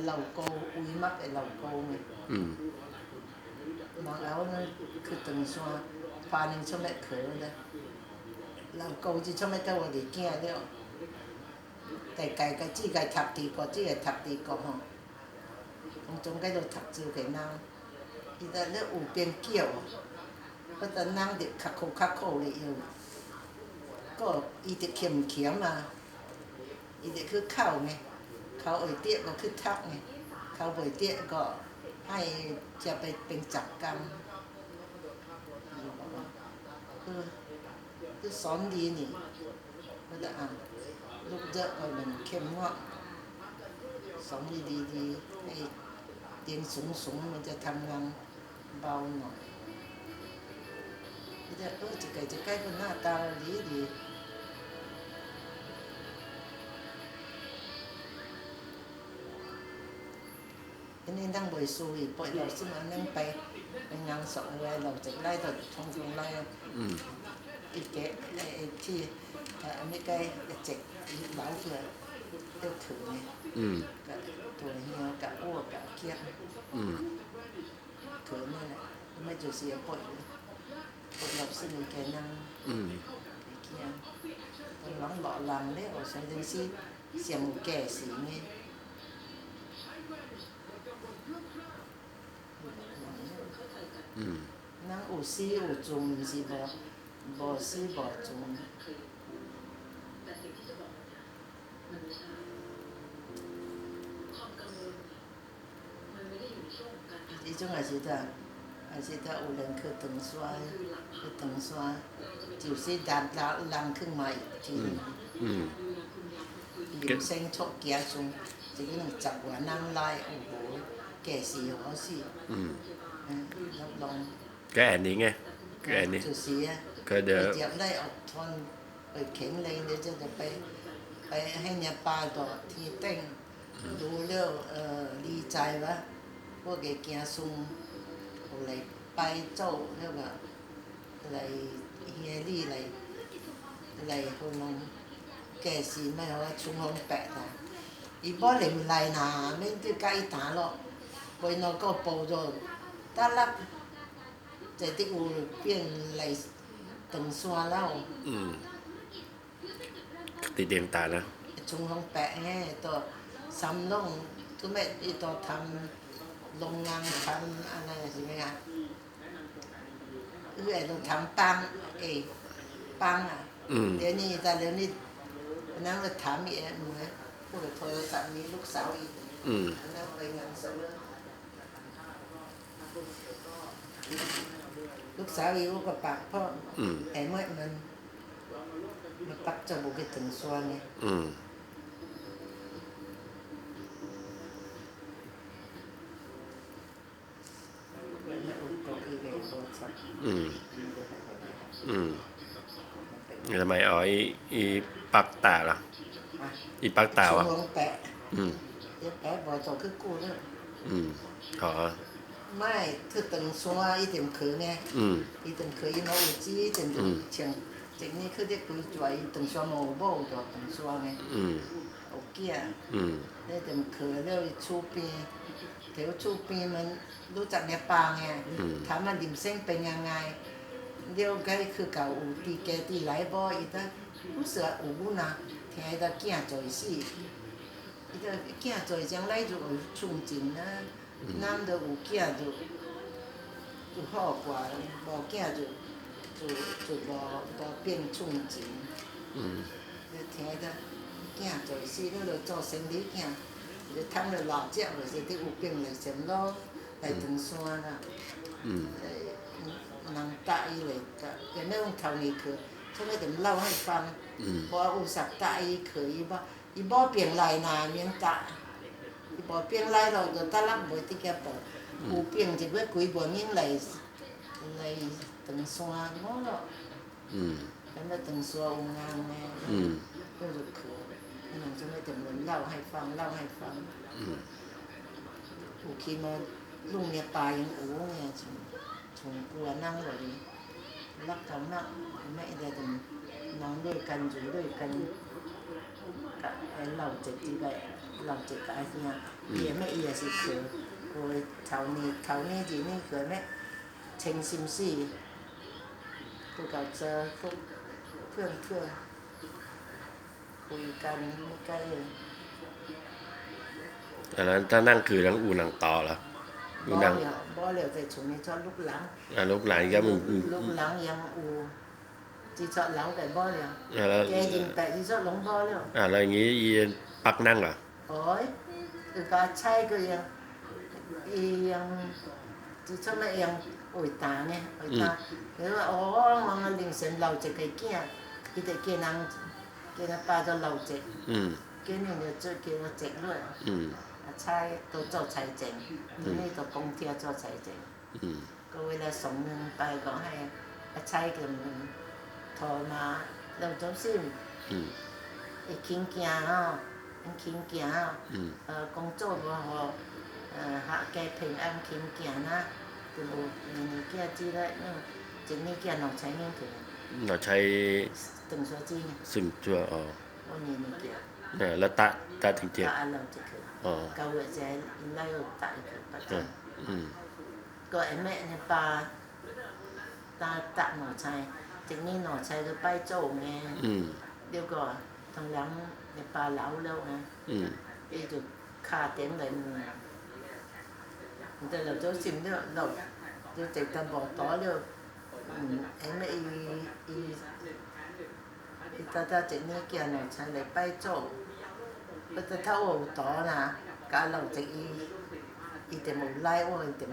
lầu uy mắc ở lầu cô này, ừ. mà áo nó cứ từng xóa pha nên cho mẹ khở đó lầu cô chỉ cho mẹ tao đi kia đi ạ. Tại cái cái chỉ cái thập thì có chỉ cái thập thì có không ông chúng cái đồ thập chữ cái nào. Thì ta nó ủ biến kiểu. Có ta năng được khắc khổ khắc khổ lại yêu. Có ý được kiềm kiếm mà. Ý được cứ khẩu này. เราเอ่ยเกี่ยวก็จะนั่งเด็กคักโคคักโคเลยอยู่ก็อีเด็กเข็มเขียมมาอีเด็กคือเข้าไงเขาเอ่ยเตี้ยก็คือทักไงเขาเอ่ยเตี้ยก็ให้จะไปเป็นจักกรรมคือคือสอนดีนี่ก็จะอ่านลูกเยอะก็มันเข้มงวดสอนดีดีดีให้เตียงสูงสูงมันจะทำงานเบาหน่อยก็จะเออจะไกลจะใกล้คนหน้าตาดีดี อันนี้นั่งบริสุทธิ์ปล่อยเราซึ่งอันนั่งไปไปงานสองไว้เราจะไล่ต่อทงทงไล่อืมอีกแกะไอ้ที่เอ่ออันนี้ใกล้เจ็กเหล 嗯。咱有始有终，毋是无无始无终。伊种也是呾，也是呾有人去长沙，去长沙，就是人人人去嘛，就嗯。用新出加上，一个两十元人来有无？计是好事。嗯。 รัองก็แอนนี้ไงก็แอนนี้ จุดเสียก็เดี๋ยวเหได้อดทนไปแข็งแรงเดี๋ยวจะไป ไปให้เนปาลต่อที่เต้งดูเรื่องเออดีใจวะพวกไอ้เกียซุงอะไรไปเจ้าเรียกว่าอะไรเฮียรี่อะไรอะไรคนน้องแก่สีไม่ว่าชุมฮองแปะตาอีบ่เหลมไรนาไม่ได้ใกล้ตาหรอกไปนอนก็ปูจน าลับจะที่อูเปลี่ยนอะไร 等山了， อืมติดเดียงตานะ 从红白嘿，到三弄，做咩一到ทำโรงงานทำอะไรใช่ไหมคะเอื้อยต้องทำปังเอ้ยปังอ่ะ อืม เดี๋ยวนี้แต่เดี๋ยวนี้นั่งก็ถามอีกเหมือนพูดกับโทรศัพท์มีลูกสาวอีก อืม นั่งไปงานเสร็จแ ล้วลูกสาวอีกลูกกับปากพ่ออืมแต่เมื่อมันมันปักจะบุกไปถึงส่วนเนี่ยอืมมันไม่อุดก็อีเวนต์โทรศัพท์อืม อืมทำไมอ๋ออีอีปักตาล่ะอะอีปักตาวะช่วงแปะอืมเดี๋ยวแปะบอกตัวคือกูเนี่ยอืมอ๋อไม่คือตึงซัวอีเต็มคือไงอืมอีเต็มคืออีน้องจีอีเต็มอืมเชียงจากนี้คือเด็กคือจ่วยอีตึงซัวโมโบตัวตึงซัวไงอื 卖去登山一定去呢，一定去，因为有钱一定就穿，一呢去只规跩，伊登山无某就登山呢，有囝，一定去了厝边，条厝边门都十日半个，他们人生平安的，了该去到有地家地来无，伊都不是有阮啊，听伊个囝在死，伊个囝在将来就有憧憬了。咱都有囝就就好过，无囝就就就无无变创钱。嗯。你听着，囝在死，你着做生理囝，就趁着老只，就是得有病来上路来登山啦。嗯。诶，人搭伊来搭，原为用头年去，从那点落迄方，无有啥搭伊去，伊无伊无病来呐，免搭。ะเล่าให้ฟังอืมบอกว่าอุตส่าห์ตาอีเคยอีบ่อีบ่เปลี่ยนลายนาเมียงตาอีบ่เปลี่ยนลายเราจะตาลักบ่ที่แกบอกกูเปลี่ยนจะเพื่อคุยบ่เมียงไหลไหลตึงสวงบ่เนาะอืมแล้วมาตึงสวงงานแน่อืมก็จะคือมันจะไม่จะเหมือนเล่าให้ฟังเล่าให้ฟังอืมโอเคมาลุงเนี่ยปลายังโอ้เนี่ยชงชงกลัวนั่งแบบนี้รักเขามากไม่ได้แต่นอนด้วยกันอยู่ด้วยกัน 个诶流直啲嘅流直嘅一样，嘢咩嘢是佢，我头年头年前年佢咩情心事，佢就做พวกเพื่อนเพื่อนคุยกันไม่ใกล้ อันนั้นถ้านั่งคือนั่งอูนั่งต่อแล้วอู บ่ นั่ง เหลียวบ่เหลียวแต่ชุมนี้ชอบลูกหลัง อ่ะลูกหลานก็มึงอืม ลูกหลังยังอูจีชอบหลังแต่บ่เหลียว อ่ะแล้ว แกยิงแต่จีชอ บหลงบ่เหลียวอะแล้วอย่างงี้อีปักนั่งเหรอ ôi từ cá chay cái yang i yang chỉ cho nó yang ôi ta nè ôi ta thế là ô mà nó liền sinh lâu chỉ cái kia cái cái kia năng kia nó ba cho lâu chỉ อืม kia này nó cho kia nó chỉ luôn อืม à chay tôi cho chay chỉ này tôi công ty cho chay chỉ อืมก็เวลาส่งเงิ นไปก็ให้อาใช้กับเงินโทรมาเราจบสิ้นอืมไอ้คิงเกียร์อะไอ้คิงเกียร์อะอืม ờ, công 作 của họ ờ, hạ cái 平 an kiếm kiện á từ bộ mình kia chi đấy nhưng chỉ như kia nó chạy như thế เราใช้ từng số chi nè ซึ่งตัวอ๋อ ô nhìn như kia อะแล้วตาตาถึงเจ็บ ta làm chỉ cứ อ๋อ cầu vợ trẻ lấy ở tại cứ bắt อะ chân อืม gọi mẹ này bà ta tạ nó chạy chỉ như nó chạy cái bay chỗ nghe อืม điều gọi thằng lắm này bà lão lâu nè อืม đi được khá tiếng lại người ta làm cho xin nữa đâu tôi chỉ ta bỏ tó được em ấy y y ta ta chỉ như kia nó chạy lại bay chỗ bây giờ thâu ở tó nè cả lòng chỉ y y tìm một lai ôi tìm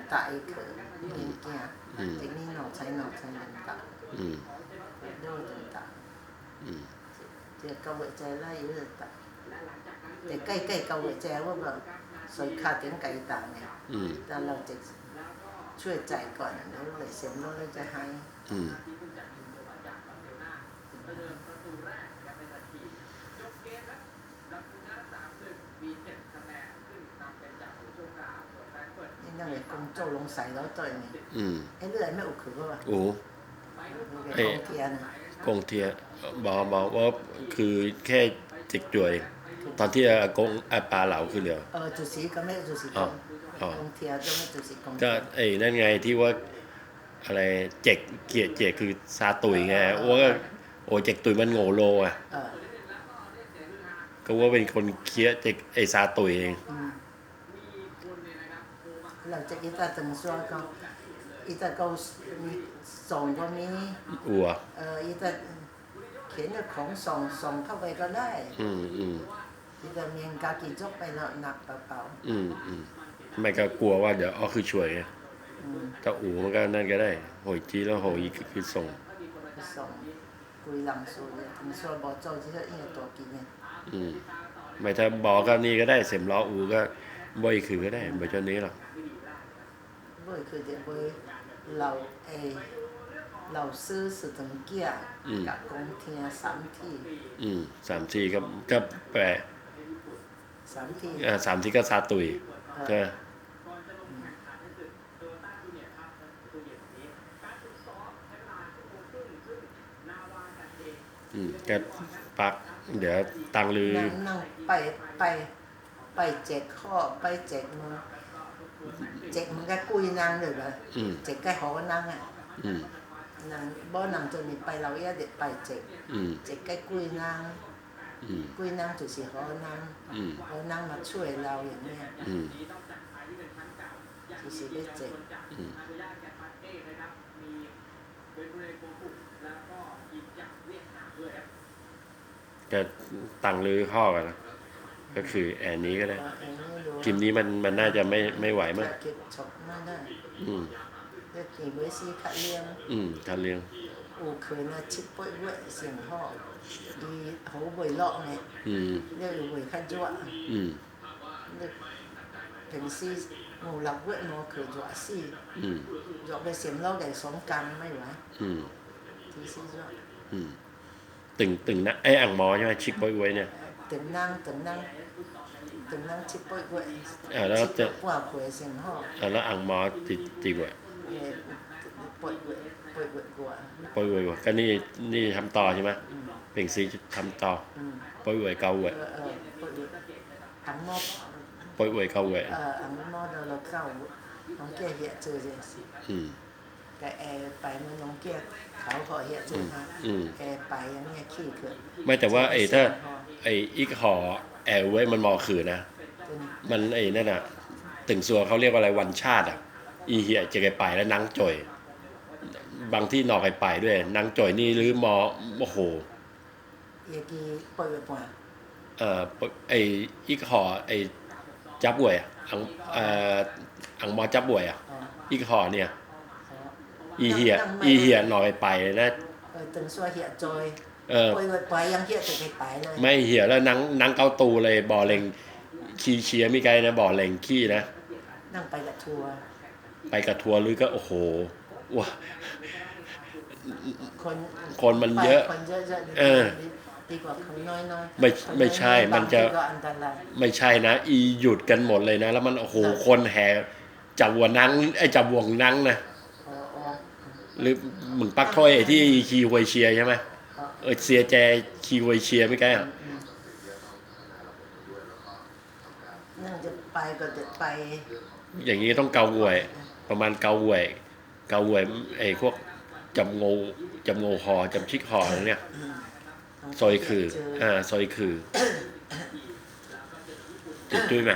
อืม thì câu vợ trẻ lai yếu được tại để cây cây câu vợ trẻ ว่าแบบสวยขาดเตียงไก่ต่างเนี่ยอืมแต่เราจะช่วยใจก่อนแล้วเลยเสียงเราจะให้อืมนี่นั่งเลยกงโจ้ลงใส่แล้วตัวนี้อืมไอ้เรื่อยไม่อุ กคือว่าโอ้ไอ้กงเทียนกงเทียบอกบอกว่าคือแค่จิกจวย ตอนที่อากงอาปลาเหลาคือเหลียวเออจุสีก็ไม่จุสีกอ๋องอ๋อกงเทียนก็ไม่จุสีกงก็ไอ้นั่นไงที่ว่าอะไรเจ็กเกียรติเจกคือซาตุยไงว่าโอ้เจ็กตุยมันโง่โลอะเออก็ว่าเป็นคนเคี้ยเจ็กไอ้ซาตุยเองอืมเราจะอีตาถึงส่วนก็ อีตาก็มีส่งก็มีอัวเอออีตาเขียนของส่งส่งเข้าไปก็ได้ อืมอืมอีตาเมียงกากีจกไปเนาะหนักเปล่าอืมอืมไม่ก็กลัวว่าเดี๋ยวอ๋อคือช่วยไงๆอืมถ้าอูมันก็นั่นก็ได้โหยจีแล้วโหยคือคือส่งไปส่งกุยหลังสูเลยถึงส่วนบ่อโจ้ที่เขาเอียตัวกินเนี่ยอืมไม่ถ้าบอกก็นี่ก็ได้เสมล้ออูก็บ่อยคือก็ได้บ่เจ้านี้หรอกบ่อยคือเดี๋ยวบ่อย เราเอเราซื้อสุดถึงเกียร์กับกงเทียสามที่อืมสามทีก็ก็แปลสามที่อ่าสามทีก็ซาตุยก็อืมก็ปัก เดี๋ยวตังลือนั่งนั่งไปไปไปเจ็กข้อไปเจ็กมือ เจ็กมันก็กุยนางเลยเหรออืมเจ็กก็หอนั่งอะอืมนางบ่นางจนมีไปเราเอียเด็กไปเจ็กอืมเจ็กก็กุยนางอืมกุยนางจุสิหอนั่งอืมหอนั่งมาช่วยเราอย่างเนี้ยอืมจุสิได้เจ็กอืมก็ตังลือข้อกันนะ ก็คือแอนนี้ก็ได้กิมนี้มันมันน่าจะไม่ไม่ไหวมั้งเก็บฉกมาได้อืมเด็กกี่เวซีขัดเลี้ยงอืมทันเลี้ยงอูเคยนะชิปป่วยเว้ยเสียงพ่อดีเขาบ่อยเลาะไงอืมเรียกอยู่บ่อยขัดจั่วอืมเรียกเป็นซีหมูหลับเว้ยหมูเคยจั่วซีอืมจั่วไปเสียงเล่าแก่สองกรรมไม่ไหวอืมที่ซีจั่วอืมตึงตึงนะไอ้อ่างหมอใช่ไหมชิคบอยไว้เนี่ย ตึงนั่งตึงนั่งตึงนั่งชิปป่วยเว้ย อ่าแล้วจะ ป่วยป่วยเสียงพ่อ อ่าแล้วอ่างหมอติดติดไว้ เอ่อป่วยเว้ยป่วยเว้ยกลัว ปอยไว้วะก็นี่นี่ทำต่อใช่ไหม อืม 平时氹到嗯，背会够嘅呃，呃，不如红毛，背会够嘅呃，红毛就落 กแอร์ไปมันน้องเกียกเขาขอเหี้ยจุดนะแกไปยังเนี้ยขี้เกิดไม่แต่ว่าไอ้ถ้าไอ้อีกหอแอร์เว้มันมอคือนะมันไอ้นั่นอะตึงซัวเขาเรียกว่าอะไรวันชาติอะอีเหียเจไกไปแล้วนังจอย บางที่นอกไกไปด้วยนังจอยนี่หรือมอโอ้โหเอียกีเปิดมาเอ่อไออีกหอไอจับบวยอังเอ่ออังมอจับบวยอะอีกหอเนี่ย อีเหียอีเหียนอกไกไปเลยนะเออตึงซัวเหียจอยเออปล่อยไปป่ะยังเหียจะไปเลยไม่เหียแล้วนังนังเกาตูเลยบ่อเล็งขี้เชียร์ไม่ไกลนะบ่อเล็งขี้นะนั่งไปกับทัวร์ไปกับทัวร์หรือก็โอ้โหว้าคนคนมันเยอะไปคนเยอะๆดีเออดีกว่าคนน้อยๆไม่คนไม่ใช่อยๆมันจะบางทีก็อันตรายไม่ใช่นะอีหยุดกันหมดเลยนะ แล้วมันโอ้โหครับคนแห่จับวัวนังไอ้จับวงนังนะอ๋ออ๋อ หรือมึงปักถ้อยไอ้ที่คีฮวยเชียร์ใช่ไหมอ๋อเออเซียแจคีฮวยเชียร์ไม่ใกล้อะอืมนั่งจะไปก็จะไป อย่างนี้ต้องเกาหวย ประมาณเกาหวย เกาหวยไอ้พวกจำงูจำงูหอจำชิกหออะไรเนี่ยซอยคือเจอ่าซอยคือจุดด้วยไหม